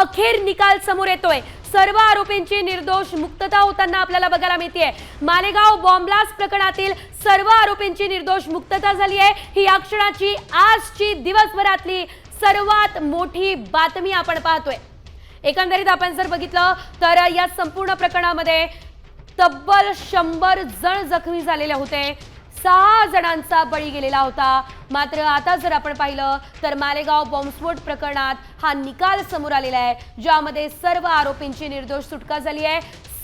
अखेर निकाल समोर येतोय. सर्व आरोपींची निर्दोष मुक्तता होताना आपल्याला बघायला मिळतेय. मालेगाव बॉम्ब्लास्ट प्रकरणातील सर्व आरोपींची निर्दोष मुक्तता झाली आहे ही या क्षणाची आजची दिवसभरातली सर्वात मोठी बातमी आपण पाहतोय. एकंदरीत आपण जर बघितलं तर या संपूर्ण प्रकरणामध्ये तब्बल शंभर जण जखमी झालेले होते. सहा जणांचा बळी गेलेला होता. मात्र आता जर आपण पाहिलं तर मालेगाव बॉम्बस्फोट प्रकरणात हा निकाल समोर आलेला आहे ज्यामध्ये सर्व आरोपींची निर्दोष सुटका झाली आहे.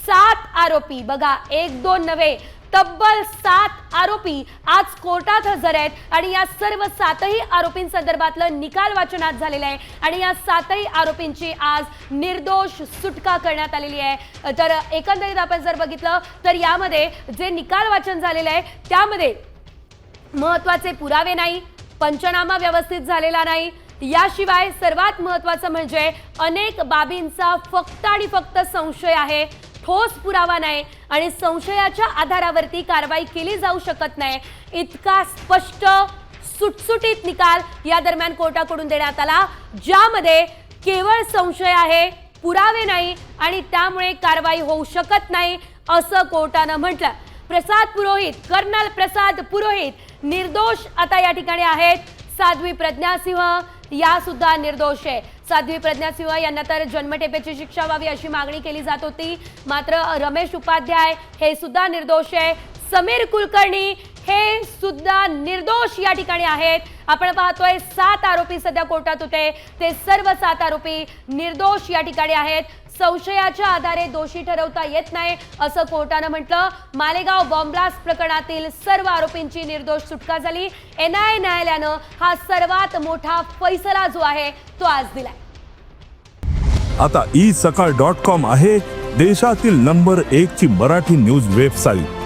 सात आरोपी बघा एक दोन नव्हे तब्बल सात आरोपी आज कोर्टात हजर आहेत आणि या सर्व सातही आरोपींसंदर्भातलं निकाल वाचनात झालेलं आहे. आणि या सातही आरोपींची आज निर्दोष सुटका करण्यात आलेली आहे. तर एकंदरीत आपण जर बघितलं तर यामध्ये जे निकाल वाचन झालेलं आहे त्यामध्ये महत्त्वाचे पुरावे नाही पंचनामा व्यवस्थित झालेला नाही. याशिवाय सर्वात महत्वाचं म्हणजे अनेक बाबींचा फक्त आणि फक्त संशय आहे. ठोस पुरावा नाही आणि संशयाच्या आधारावरती कारवाई केली जाऊ शकत नाही. इतका स्पष्ट सुटसुटीत निकाल या दरम्यान कोर्टाकडून देण्यात आला ज्यामध्ये केवळ संशय आहे पुरावे नाही आणि त्यामुळे कारवाई होऊ शकत नाही असं कोर्टानं म्हटलं. प्रसाद पुरोहित कर्नल प्रसाद पुरोहित निर्दोष आता या ठिकाणी आहेत. साध्वी प्रज्ञासिंह या सुद्धा निर्दोष आहे. साध्वी प्रज्ञा सिंह यांना तर जन्मठेपेची शिक्षा व्हावी अशी मागणी केली जात होती. मात्र रमेश उपाध्याय हे सुद्धा निर्दोष आहे. समीर कुलकर्णी हे सुद्धा निर्दोष या ठिकाणी आहेत. आपण पाहतोय सात आरोपी सध्या कोर्टात होते. ते सर्व सात आरोपी निर्दोष या ठिकाणी आहेत. संशयाच्या आधारे दोषी ठरवता येत नाही असं कोर्टानं म्हटलं. मालेगाव बॉम्ब्लास्ट प्रकरणातील सर्व आरोपींची निर्दोष सुटका झाली. एनआयए न्यायालयानं हा सर्वात मोठा फैसला जो आहे तो आज दिलाय. आता ई सकाळ डॉट कॉम आहे देशातील नंबर एक ची मराठी न्यूज वेबसाईट.